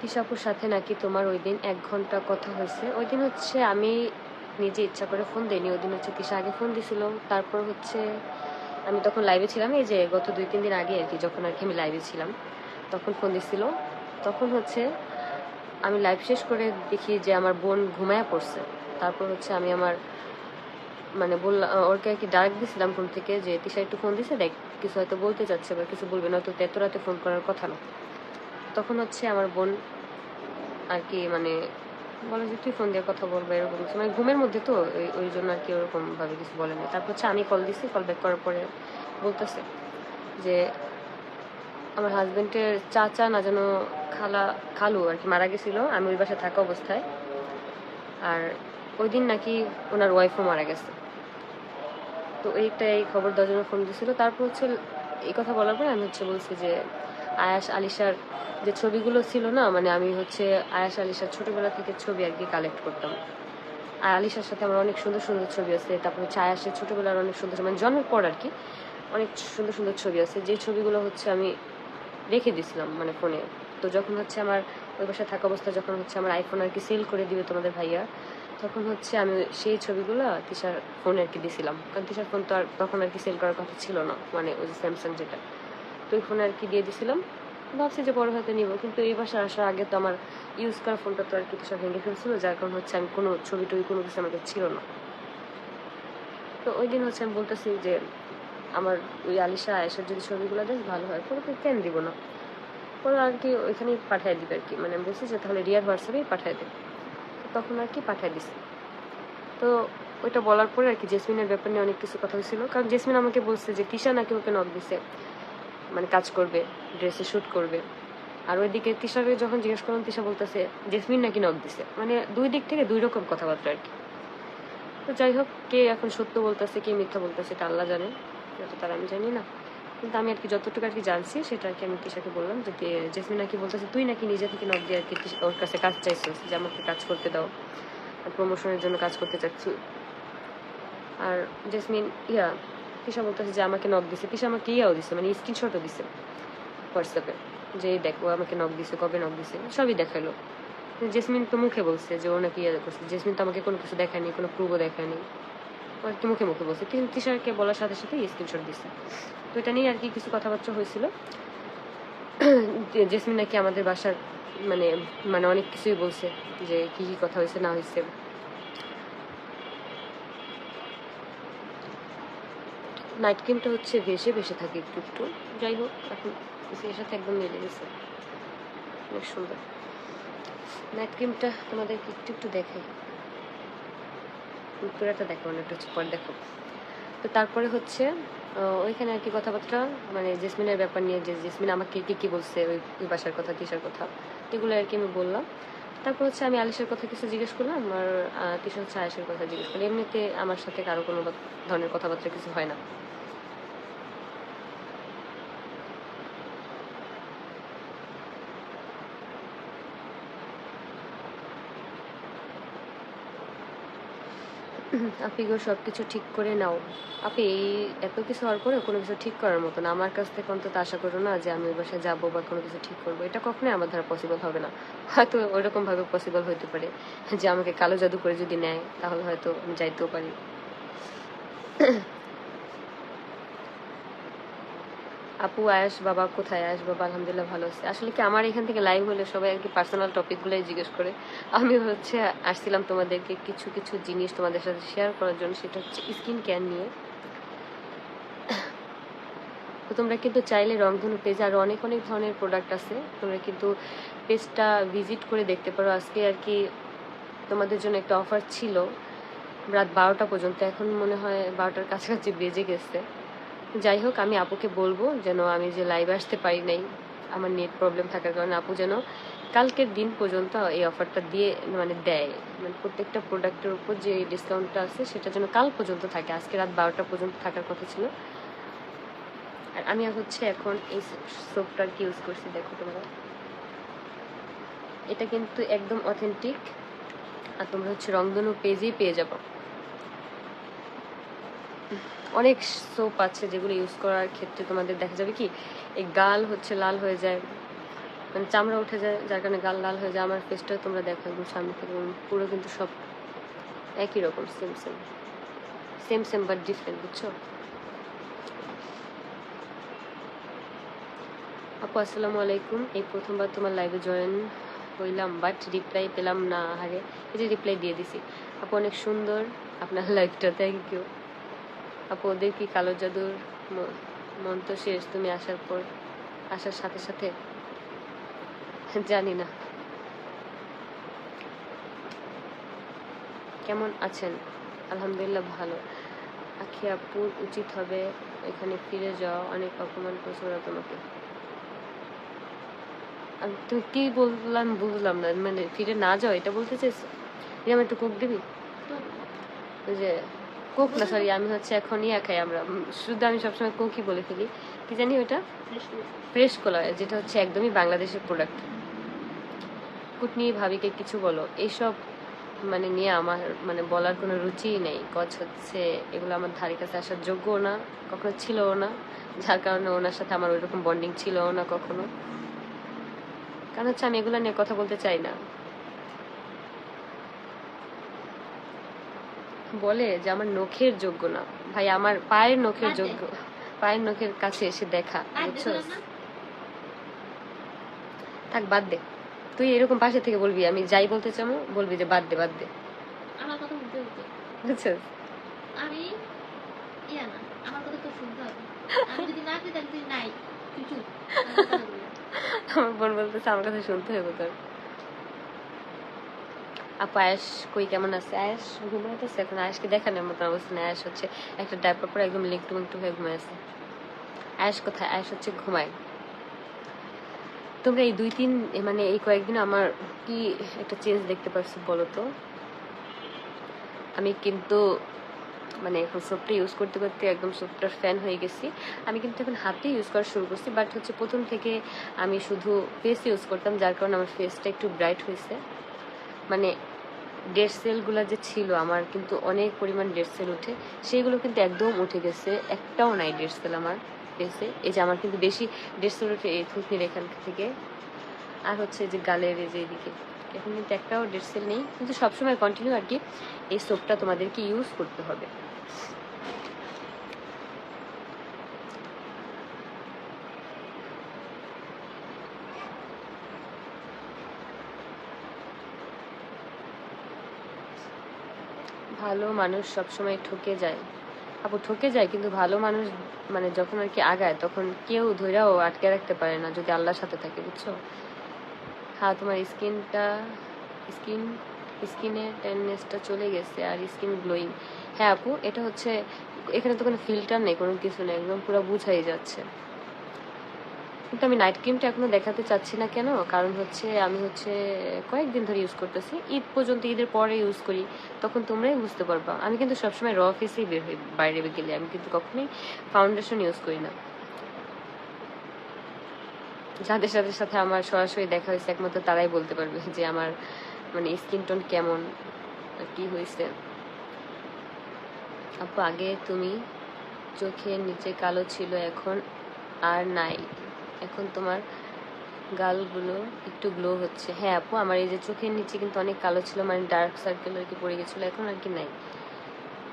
তিশাপুর সাথে নাকি তোমার ওই দিন এক ঘণ্টা কথা হয়েছে। ওই দিন হচ্ছে আমি নিজে ইচ্ছা করে ফোন দিইনি, ওই দিন হচ্ছে তিশা আগে ফোন দিছিল। তারপর হচ্ছে আমি তখন লাইভে ছিলাম, এই যে গত দুই, তিন দিন আগে আর কি যখন আর কি আমি লাইভে ছিলাম, তখন ফোন দিছিল। তখন হচ্ছে আমি লাইভ শেষ করে দেখি যে আমার বোন ঘুমায়া পড়ছে। তারপর হচ্ছে আমি আমার মানে বললাম ওরকে আর কি ডাক দিছিলাম ফোন থেকে যে, তিশা একটু ফোন দিছে? দেখ, কিছু হয়তো বলতে চাচ্ছে বা কিছু বলবে না তো এত রাতে ফোন করার কথা না। তখন হচ্ছে আমার বোন আর কি মানে বলে যে, তুই ফোন দিয়ে কথা বলবে এরকম কিছু। মানে ঘুমের মধ্যে তো ওই জন্য আর কি ওরকম ভাবে কিছু বলে না তারপর হচ্ছে আমি কল দিছি কল ব্যাক করার পরে বলতেছে যে, আমার হাজবেন্ডের চাচা না যেন খালা, খালু আর কি মারা গেছিল, আমি ওই বাসায় থাকা অবস্থায়। আর ওই দিন নাকি ওনার ওয়াইফও মারা গেছে। তো এইটা এই খবর জন্য ফোন দিয়েছিল তারপর হচ্ছে এই কথা বলার পরে আমি হচ্ছে বলছি যে আয়াস আলিশার যে ছবিগুলো ছিল না মানে আমি হচ্ছে আয়াস আলিশার ছোটবেলা থেকে ছবি আর কি কালেক্ট করতাম। আর আলিশার সাথে আমার অনেক সুন্দর সুন্দর ছবি আছে, তারপর হচ্ছে আয়াসের ছোটবেলার অনেক সুন্দর মানে জন্মের পর আর কি, অনেক সুন্দর সুন্দর ছবি আছে। যে ছবিগুলো হচ্ছে আমি রেখে দিয়েছিলাম মানে ফোনে তো যখন হচ্ছে আমার ওই বাসায় থাকা অবস্থা যখন হচ্ছে আমার আইফোন আর কি সেল করে দিবে তোমাদের ভাইয়া, তখন হচ্ছে আমি সেই ছবিগুলো তিশার ফোনে আর কি দিয়েছিলাম কারণ তিশার ফোন তো আর তখন আর কি সেল করার কথা ছিল না মানে ওই স্যামসাং যেটা। তো ফোনে আর কি দিয়ে দিয়েছিলাম ভাবছি যে বড় হয়তো নিব, কিন্তু এই বাসায় আসার আগে তো আমার ইউজ করা ফোনটা তো আর কি তিশা ভেঙে ফেলছিল, যার কারণ হচ্ছে আমি কোনো ছবি টবি কোনো কিছু আমাকে ছিল না। তো ওই দিন হচ্ছে আমি বলতেছি যে, আমার ওই আলিশা আয়েশার যদি ছবিগুলো দেয়, ভালো হয়। পরে তো কেন দিব না? পরে আর কি ওইখানেই পাঠিয়ে দিবে আর কি মানে আমি বলছি যে, তাহলে রিয়ার হোয়াটসঅ্যাপেই পাঠিয়ে দেবে তখন আর কি পাঠিয়ে দিছি। তো ওইটা বলার পরে আর কি জেসমিনের ব্যাপার নিয়ে অনেক কিছু কথা হয়েছিল। কারণ জেসমিন আমাকে বলছে যে, তিশা নাকি ওকে নক দিছে। মানে কাজ করবে ড্রেসে শ্যুট করবে। আর ওইদিকে তিশাকে যখন জিজ্ঞেস করলাম, তিশা বলতেছে, জেসমিন নাকি নক দিছে? মানে দুই দিক থেকে দুই রকম কথাবার্তা আর কি। তো যাই হোক, কে এখন সত্য বলতেছে, কে মিথ্যা বলতেছে, এটা আল্লাহ জানে। যত তার, আমি জানি না। কিন্তু আমি আর কি যতটুকু আর কি জানছি, সেটা আর কি আমি তিশাকে বললাম যে জেসমিন নাকি বলতেছে, তুই নাকি নিজে থেকে নক দিয়ে আর কি ওর কাছে কাজ চাইছিস যে, আমাকে কাজ করতে দাও। প্রমোশনের জন্য কাজ করতে চাচ্ছি। আর জেসমিন, ইয়া তিশা বলতেছে যে আমাকে নক দিছে। তিশা আমাকে ইয়াও দিছে মানে স্ক্রিনশটও দিছে হোয়াটসঅ্যাপে যে, দেখো আমাকে নক দিছে, কবে নক দিছে? সবই দেখাল। জেসমিন তো মুখে বলছে যে, ও নাকি ইয়ে করছে। জেসমিন তো আমাকে কোনো কিছু দেখায়নি, কোনো প্রুভও দেখায়নি। আর কি মুখে মুখে বলছে। কিন্তু তিশারকে বলার সাথে সাথে স্ক্রিনশট দিছে। তো এটা নিয়ে আর কি কিছু কথাবার্তা হয়েছিল। জেসমিন নাকি আমাদের বাসার মানে মানে অনেক কিছুই বলছে যে, কি কি কথা হয়েছে, না হয়েছে। নাইট ক্রিমটা হচ্ছে ভেসে ভেসে থাকে একটু একটু। যাই হোক এখন এর সাথে একদম মিলে গেছে। অনেক সুন্দর। নাইট ক্রিমটা তোমাদেরকে একটু একটু দেখাই। পুরাটা দেখো অনেকটা হচ্ছে পর দেখো তো তারপরে হচ্ছে ওইখানে আর কি কথাবার্তা মানে জেসমিনের ব্যাপার নিয়ে, যে জেসমিন আমাকে কি কি বলছে, ওই ওই বাসার কথা, কিসার কথা, এগুলো আর কি আমি বললাম। তারপর হচ্ছে আমি আলিশের কথা কিছু জিজ্ঞেস করলাম, আর কিশোর হচ্ছে কথা জিজ্ঞেস করলাম। এমনিতে আমার সাথে কারও কোনো ধরনের কথাবার্তা কিছু হয় না। আপনি গো সব কিছু ঠিক করে নাও। আপি এই এত কিছু হওয়ার পরে কোনো কিছু ঠিক করার মতো না। আমার কাছ থেকে অন্তত আশা করো না যে আমি ওই বাসায় যাব বা কোনো কিছু ঠিক করব। এটা কখনোই আমার দ্বারা পসিবল হবে না। হয়তো ওইরকমভাবে পসিবল হইতে পারে যে আমাকে কালো জাদু করে যদি নেয়, তাহলে হয়তো আমি যাইতেও পারি। আপু আয়াস, বাবা কোথায় আয়াস? বাবা আলহামদুলিল্লাহ ভালো আছে। আসলে কি আমার এখান থেকে লাইভ হলে সবাই আর কি পার্সোনাল টপিকগুলোই জিজ্ঞেস করে। আমি হচ্ছে আসছিলাম তোমাদেরকে কিছু কিছু জিনিস তোমাদের সাথে শেয়ার করার জন্য, সেটা হচ্ছে স্কিন কেয়ার নিয়ে। তো তোমরা কিন্তু চাইলে রংধনু পেজে আরও অনেক অনেক ধরনের প্রোডাক্ট আছে। তোমরা কিন্তু পেজটা ভিজিট করে দেখতে পারো। আজকে আর কি তোমাদের জন্য একটা অফার ছিল। রাত বারোটা পর্যন্ত। এখন মনে হয় বারোটার কাছাকাছি বেজে গেছে। যাই হোক, আমি আপুকে বলব যেন আমি যে লাইভ আসতে পারি নাই, আমার নেট প্রবলেম থাকার কারণে আপু যেন কালকের দিন পর্যন্ত এই অফারটা দিয়ে মানে দেয়। মানে প্রত্যেকটা প্রোডাক্টের উপর যে ডিসকাউন্টটা আছে, সেটা যেন কাল পর্যন্ত থাকে। আজকে রাত বারোটা পর্যন্ত থাকার কথা ছিল। আর আমি হচ্ছে এখন এই সোপটা কি ইউজ করছি দেখো তোমরা। এটা কিন্তু একদম অথেন্টিক আর তোমরা হচ্ছে রংধনু পেজেই পেয়ে যাব। অনেক সোপ আছে যেগুলো ইউজ করার ক্ষেত্রে তোমাদের দেখা যাবে কি, এই গাল হচ্ছে লাল হয়ে যায় মানে চামড়া উঠে যায়, যার কারণে গাল লাল হয়ে যায়। আমার ফেসটা তোমরা দেখো একদম সামনে থেকে পুরো কিন্তু সব একই রকম same same same same but different বুঝছ? আপু, আসসালামু আলাইকুম। এই প্রথমবার তোমার লাইভে জয়েন হইলাম বাট রিপ্লাই পেলাম না আরে এই যে রিপ্লাই দিয়ে দিছি। আপু, অনেক সুন্দর আপনার লাইভটা থ্যাংক ইউ আপু, ওদের কি কালো জাদুর মন্ত্র শেষ? তুমি আসার পর, আসার সাথে সাথে? জানি না। কেমন আছেন? আলহামদুলিল্লাহ ভালো। আখি আপুর উচিত হবে এখানে ফিরে যাওয়া। অনেক অপমান ওরা তোমাকে। তুমি কি বললাম বুঝলাম না। মানে ফিরে না যাও এটা বলতে চাইছো আমার একটু কোক দিবি? যে কোক না সরি আমি হচ্ছে এখন ইয়া খাই আমরা শুধু আমি সবসময় কোকই বলে ফেলি। কি জানি ওটা? ফ্রেশ কলা যেটা হচ্ছে একদমই বাংলাদেশের প্রোডাক্ট কুটনি ভাবিকে কিছু বলো। এইসব মানে নিয়ে আমার মানে বলার কোনো রুচিই নেই। কচ হচ্ছে এগুলো আমার ধারে কাছে আসার যোগ্যও না কখনো ছিলও না। যার কারণে ওনার সাথে আমার ওইরকম বন্ডিং ছিলও না কখনো। কারণ হচ্ছে আমি এগুলো নিয়ে কথা বলতে চাই না। বলে যে আমার নখের যোগ্য না। ভাই আমার পায়ের নখের যোগ্য। পায়ের নখের কাছে এসে দেখা বুঝছ? থাক বাদ দে। তুই এরকম পাশে থেকে বলবি আমি যাই বলতে চাবো বলবি যে বাদ দে বাদ দে। আমার কথা বুঝতে হচ্ছে বুঝছিস আমি ইয়া না আমার কথা তো শুনতে হবে। আমি যদি না করি তাহলে তুই নাই। তুই চুপ। আমার কথা বলবি না। আমার বোন বলতেছে আমার কথা শুনতে হবে তোর। আপু আয়াস কই, কেমন আছে? আয়াস ঘুমাইতেছে এখন? আয়াসকে দেখানোর মতো অবস্থা নেই? আয়াস হচ্ছে একটা ডাইপার পরে একদম লিংটু মিংটু হয়ে ঘুমাই আছে। আয়াস কোথায়? আয়াস হচ্ছে ঘুমায়। তোমরা এই দুই তিন মানে এই কয়েকদিন আমার কি একটা চেঞ্জ দেখতে পারছ বলো তো? আমি কিন্তু মানে এখন সোপটা ইউজ করতে করতে একদম সোপটার ফ্যান হয়ে গেছি। আমি কিন্তু এখন হাতে ইউজ করা শুরু করছি বাট হচ্ছে প্রথম থেকে আমি শুধু ফেস ইউজ করতাম, যার কারণে আমার ফেসটা একটু ব্রাইট হয়েছে। মানে ডেড সেলগুলো যে ছিল, আমার কিন্তু অনেক পরিমাণ ডেড সেল উঠে, সেইগুলো কিন্তু একদম উঠে গেছে, একটাও নাই ডেড সেল আমার গেছে এই যে আমার কিন্তু বেশি ডেড সেল উঠে এই থুতনির এখান থেকে। আর হচ্ছে যে গালের যে এদিকে, এখন কিন্তু একটাও ডেড সেল নেই। কিন্তু সবসময় কন্টিনিউ আর কি এই সোপটা তোমাদেরকে ইউজ করতে হবে। ভালো মানুষ সবসময় ঠকে যায়। আপু, ঠকে যায় কিন্তু ভালো মানুষ মানে যখন আর কি আগায়, তখন কেউ ধৈরাও আটকে রাখতে পারে না যদি আল্লাহর সাথে থাকে, বুঝছ? হ্যাঁ তোমার স্কিনটা, স্কিন স্কিনের টেননেসটা চলে গেছে আর স্কিন গ্লোয়িং হ্যাঁ আপু, এটা হচ্ছে, এখানে তো কোনো ফিল্টার নেই, কোনো কিছু নেই, একদম পুরো বুঝাই যাচ্ছে। কিন্তু আমি নাইট ক্রিমটা এখনও দেখাতে চাচ্ছি না কেন? কারণ হচ্ছে আমি হচ্ছে কয়েকদিন ধরে ইউজ করতেছি। ঈদ পর্যন্ত ঈদের পরে ইউজ করি, তখন তোমরাই বুঝতে পারবা। আমি কিন্তু সবসময় র ফেসেই বের হই বাইরে গেলে। আমি কিন্তু কখনোই ফাউন্ডেশন ইউজ করি না। যাদের সাথে সাথে আমার সরাসরি দেখা হয়েছে, একমাত্র তারাই বলতে পারবে যে আমার মানে স্কিন টোন কেমন কি হয়েছে। আপু, আগে তুমি চোখের নিচে কালো ছিল, এখন আর নাই। এখন তোমার গালগুলো একটু গ্লো হচ্ছে। হ্যাঁ আপু, আমার এই যে চোখের নিচে কিন্তু অনেক কালো ছিল মানে ডার্ক সার্কেল আর কি পড়ে গেছিল, এখন আর কি নাই।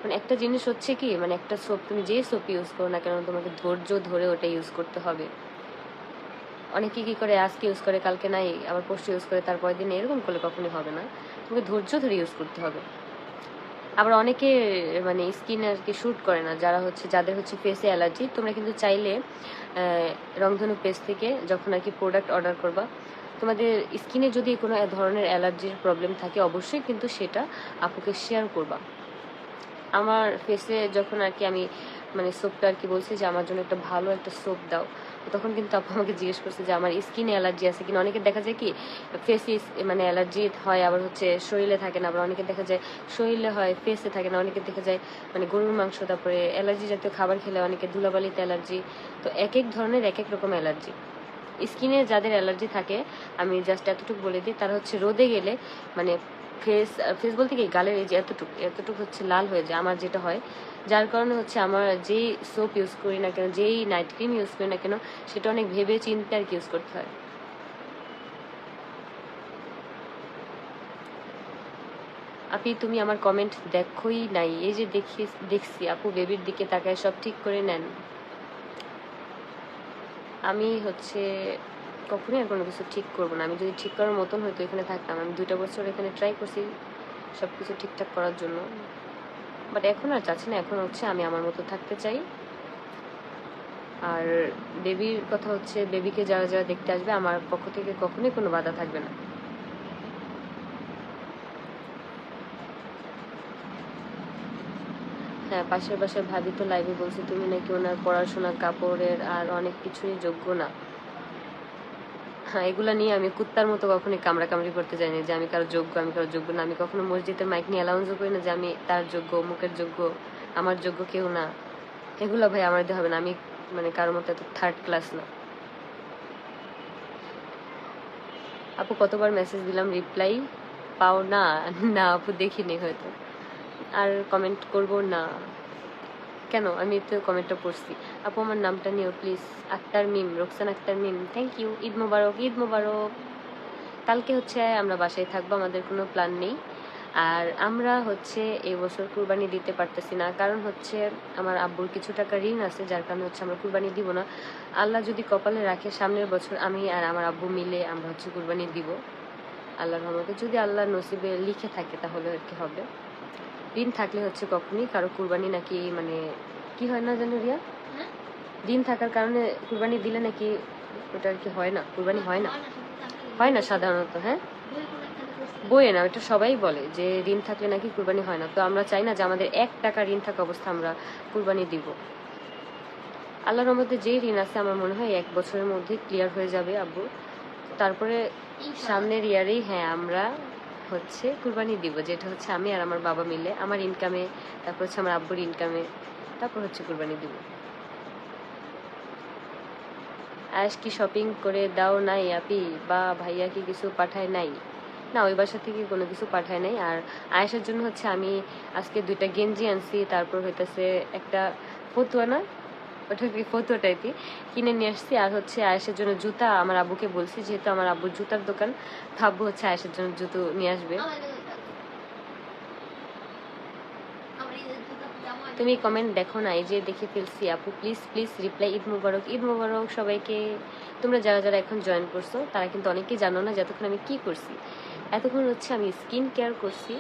মানে একটা জিনিস হচ্ছে কি মানে একটা সোপ তুমি যে সোপ ইউজ করো না কেন, তোমাকে ধৈর্য ধরে ওটা ইউজ করতে হবে। অনেকে কি করে, আজকে ইউজ করে, কালকে নাই, আবার পরশু ইউজ করে, তারপরের দিন এরকম করলে কখনোই হবে না। তোমাকে ধৈর্য ধরে ইউজ করতে হবে। আবার অনেকে মানে স্কিন আর কি শ্যুট করে না, যারা হচ্ছে, যাদের হচ্ছে ফেসে অ্যালার্জি তোমরা কিন্তু চাইলে রংধনু পেজ থেকে যখন আর কি প্রোডাক্ট অর্ডার করবা, তোমাদের স্কিনে যদি কোনো ধরনের অ্যালার্জির প্রবলেম থাকে, অবশ্যই কিন্তু সেটা আপুকে শেয়ার করবা। আমার ফেসে যখন আর কি আমি মানে সোপটা আর কি বলছি যে, আমার জন্য একটা ভালো একটা সোপ দাও। তখন কিন্তু আপু আমাকে জিজ্ঞেস করছে যে, আমার স্কিনে অ্যালার্জি আছে কিনা? অনেকে দেখা যায় কি ফেসে মানে অ্যালার্জি হয়, আবার হচ্ছে শরীরে থাকে না, আবার অনেকে দেখা যায় শরীরে হয় ফেসে থাকে না অনেকে দেখা যায় মানে গরুর মাংস, তারপরে অ্যালার্জি জাতীয় খাবার খেলে অনেকে ধুলাবালিতে অ্যালার্জি তো এক এক ধরনের এক এক রকম অ্যালার্জি স্কিনে যাদের অ্যালার্জি থাকে, আমি জাস্ট এতটুকু বলে দিই, তারা হচ্ছে রোদে গেলে মানে ফেস ফেস বলতে কি গালের এই যে এতটুকু এতটুকু হচ্ছে লাল হয়ে যায়, আমার যেটা হয়। যার কারণে হচ্ছে আমার যেই সোপ ইউজ করি না কেন, যেই নাইট ক্রিম ইউজ করি না কেন, সেটা অনেক ভেবে চিন্তে আর কি ইউজ করতে হয়। আপনি তুমি আমার কমেন্ট দেখোই নাই। এই যে দেখি, দেখছি, আপু বেবির দিকে তাকায় সব ঠিক করে নেন। আমি হচ্ছে কখনোই আর কোনো কিছু ঠিক করব না। আমি যদি ঠিক করার মতন হয়তো এখানে থাকতাম। আমি দুইটা বছর এখানে ট্রাই করছি সব কিছু ঠিকঠাক করার জন্য। বাট এখন আর চাচ্ছি না, এখন হচ্ছে আমি আমার মতো থাকতে চাই। আর বেবির কথা হচ্ছে বেবিকে যারা যারা দেখতে আসবে, আমার পক্ষ থেকে কখনোই কোনো বাধা থাকবে না। হ্যাঁ পাশের বাসার ভাবি তো লাইভে বলছে, তুমি নাকি ওনার পড়াশোনা, কাপড়ের আর অনেক কিছুই যোগ্য না। এগুলা নিয়ে আমি কুত্তার মতো কখনোই কামড়া কামড়ি করতে যাইনি যে আমি কারও যোগ্য, আমি কারও যোগ্য না। আমি কখনো মসজিদের মাইক নিয়ে অ্যালাউন্সও করি না যে আমি তার যোগ্য, অমুকের যোগ্য, আমার যোগ্য কেউ না। এগুলো ভাই আমার দিয়ে হবে না। আমি মানে কারোর মতো এত থার্ড ক্লাস না। আপু কতবার মেসেজ দিলাম রিপ্লাই পাও না? না আপু দেখিনি হয়তো। আর কমেন্ট করব না। কেন? আমি তো কমেন্টটা পড়ছি। আপু, আমার নামটা নিও please Akter Mim, Roksan Akter Mim thank you Eid মোবারক ঈদ মোবারক। কালকে হচ্ছে আমরা বাসায় থাকব, আমাদের কোনো প্ল্যান নেই। আর আমরা হচ্ছে এই বছর কুরবানি দিতে পারতেছি না, কারণ হচ্ছে আমার আব্বুর কিছু টাকা ঋণ আছে, যার কারণে হচ্ছে আমরা কুরবানি দিব না। আল্লাহ যদি কপালে রাখে, সামনের বছর আমি আর আমার আব্বু মিলে আমরা হচ্ছে কুরবানি দিব। আল্লাহর রহমতে, যদি আল্লাহ নসিবে লিখে থাকে, তাহলে আর কি হবে? ঋণ থাকলে হচ্ছে কখনই কারও কুরবানি নাকি মানে কি হয় না জানো রিয়া? হ্যাঁ? ঋণ থাকার কারণে কুরবানি দিলে নাকি ওটা আর কি হয় না কুরবানি হয় না? হয় না সাধারণত হ্যাঁ। বইয়ে না এটা সবাই বলে যে ঋণ থাকলে নাকি কুরবানি হয় না। তো আমরা চাই না যে আমাদের এক টাকা ঋণ থাকা অবস্থা আমরা কুরবানি দিব। আল্লাহর মধ্যে যে ঋণ আছে আমার মনে হয় এক বছরের মধ্যে ক্লিয়ার হয়ে যাবে আব্বু। তারপরে সামনের ইয়ারেই হ্যাঁ আমরা হচ্ছে কুরবানি দিব, যেটা হচ্ছে আমি আর আমার বাবা মিলে, আমার ইনকামে তারপর হচ্ছে আমার আব্বুর ইনকামে তারপর হচ্ছে কুরবানি দিব। আয়াস কি শপিং করে দাও নাই আপি? বা ভাইয়া কি কিছু পাঠায় নাই? না, ওই বাসা থেকে কোনো কিছু পাঠায় নাই। আর আয়েসের জন্য হচ্ছে আমি আজকে দুইটা গেঞ্জি আনছি, তারপর হইতেছে একটা ফতুয়া না কি ফতুয়া টাইপই কিনে নিয়ে আসছি আর হচ্ছে আয়েসের জন্য জুতা। আমার আব্বুকে বলছি যেহেতু আমার আব্বুর জুতার দোকান তো আব্বু হচ্ছে আয়েসের জন্য জুতো নিয়ে আসবে। তুমি কমেন্ট দেখো না এই যে দেখে ফেলছি আপু। প্লিজ প্লিজ রিপ্লাই ঈদ মুবারক। ঈদ মুবারক সবাইকে। তোমরা যারা যারা এখন জয়েন করছ তারা কিন্তু অনেকেই জানো না যতক্ষণ আমি কি করছি। এতক্ষণ হচ্ছে আমি স্কিন কেয়ার করছি।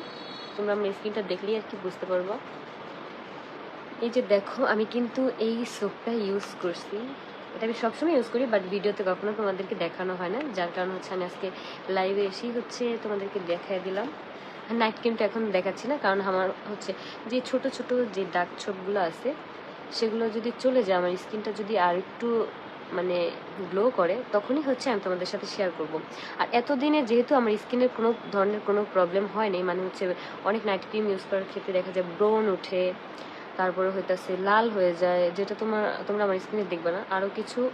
তোমরা আমার স্কিনটা দেখলেই আর কি বুঝতে পারব। এই যে দেখো, আমি কিন্তু এই সোপটা ইউজ করছি। এটা আমি সবসময় ইউজ করি বাট ভিডিওতে কখনো তোমাদেরকে দেখানো হয় না। যার কারণে হচ্ছে আমি আজকে লাইভে এসেই হচ্ছে তোমাদেরকে দেখাই দিলাম। নাইট ক্রিমটা এখন দেখাচ্ছি না, কারণ আমার হচ্ছে যে ছোট ছোট যে দাগ ছোপগুলো আছে, সেগুলো যদি চলে যায়, আমার স্কিনটা যদি আর একটু মানে গ্লো করে, তখনই হচ্ছে আমি তোমাদের সাথে শেয়ার করব। আর এতদিনে যেহেতু আমার স্কিনের কোনো ধরনের কোনো প্রবলেম হয়নি মানে হচ্ছে অনেক নাইট ক্রিম ইউজ করার ক্ষেত্রে দেখা যায় ব্রন ওঠে তারপরে হইতাছে লাল হয়ে যায়, যেটা তোমার, তোমরা আমার স্কিনে দেখবে না। আরও কিছু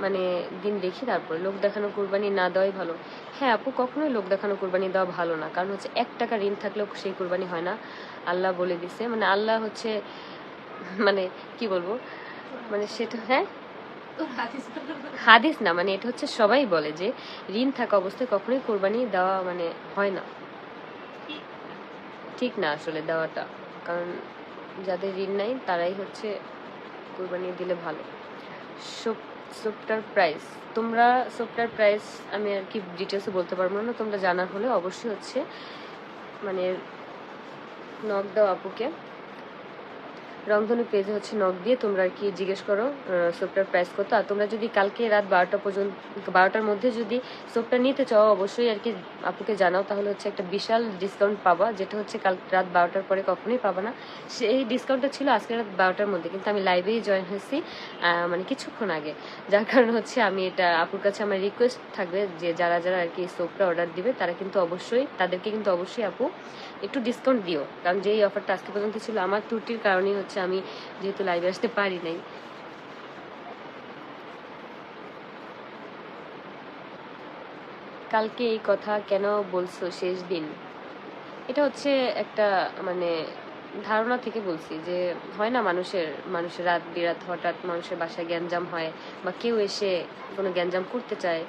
মানে দিন দেখি তারপরে। লোক দেখানো কোরবানি না দেওয়াই ভালো। হ্যাঁ আপু, কখনোই লোক দেখানো কোরবানি দেওয়া ভালো না। কারণ হচ্ছে এক টাকা ঋণ থাকলেও সেই কোরবানি হয় না। আল্লাহ বলে দিছে। মানে আল্লাহ হচ্ছে মানে কি বলব? মানে সেটা হ্যাঁ। হাদিস না মানে এটা হচ্ছে সবাই বলে যে, ঋণ থাকা অবস্থায় কখনোই কোরবানি দেওয়া মানে হয় না। ঠিক না আসলে দেওয়াটা। কারণ যাদের ঋণ নাই, তারাই হচ্ছে কোরবানি দিলে ভালো। সোপ সোপটার প্রাইস তোমরা সোপটার প্রাইস আমি আর কি ডিটেলসে বলতে পারব না, তোমরা জানার হলে অবশ্যই হচ্ছে মানে নক দাও আপুকে। রংধনু পেজে হচ্ছে নক দিয়ে তোমরা আর কি জিজ্ঞেস করো সোপটার প্রাইস কত আর তোমরা যদি কালকে রাত বারোটা পর্যন্ত, বারোটার মধ্যে যদি সোপটা নিতে চাও, অবশ্যই আর কি আপুকে জানাও। তাহলে হচ্ছে একটা বিশাল ডিসকাউন্ট পাবা, যেটা হচ্ছে কাল রাত বারোটার পরে কখনোই পাবা না। সেই ডিসকাউন্টটা ছিল আজকে রাত বারোটার মধ্যে, কিন্তু আমি লাইভেই জয়েন হয়েছি মানে কিছুক্ষণ আগে। যার কারণে হচ্ছে আমি এটা আপুর কাছে আমার রিকোয়েস্ট থাকবে যে যারা যারা আর কি সোপটা অর্ডার দিবে, তারা কিন্তু অবশ্যই, তাদেরকে কিন্তু অবশ্যই আপু একটু ডিসকাউন্ট দিও। কারণ যেই অফারটা আজকে পর্যন্ত ছিল, আমার ত্রুটির কারণেই হচ্ছে আমি যেহেতু লাইভে আসতে পারি নাই। কালকে এই কথা কেন বলছো শেষ দিন? এটা হচ্ছে একটা মানে ধারণা থেকে বলছি যে হয় না মানুষের মানুষের রাত বিরাত হঠাৎ মানুষের বাসায় গ্যাঞ্জাম হয় বা কেউ এসে কোনো গ্যাঞ্জাম করতে চায়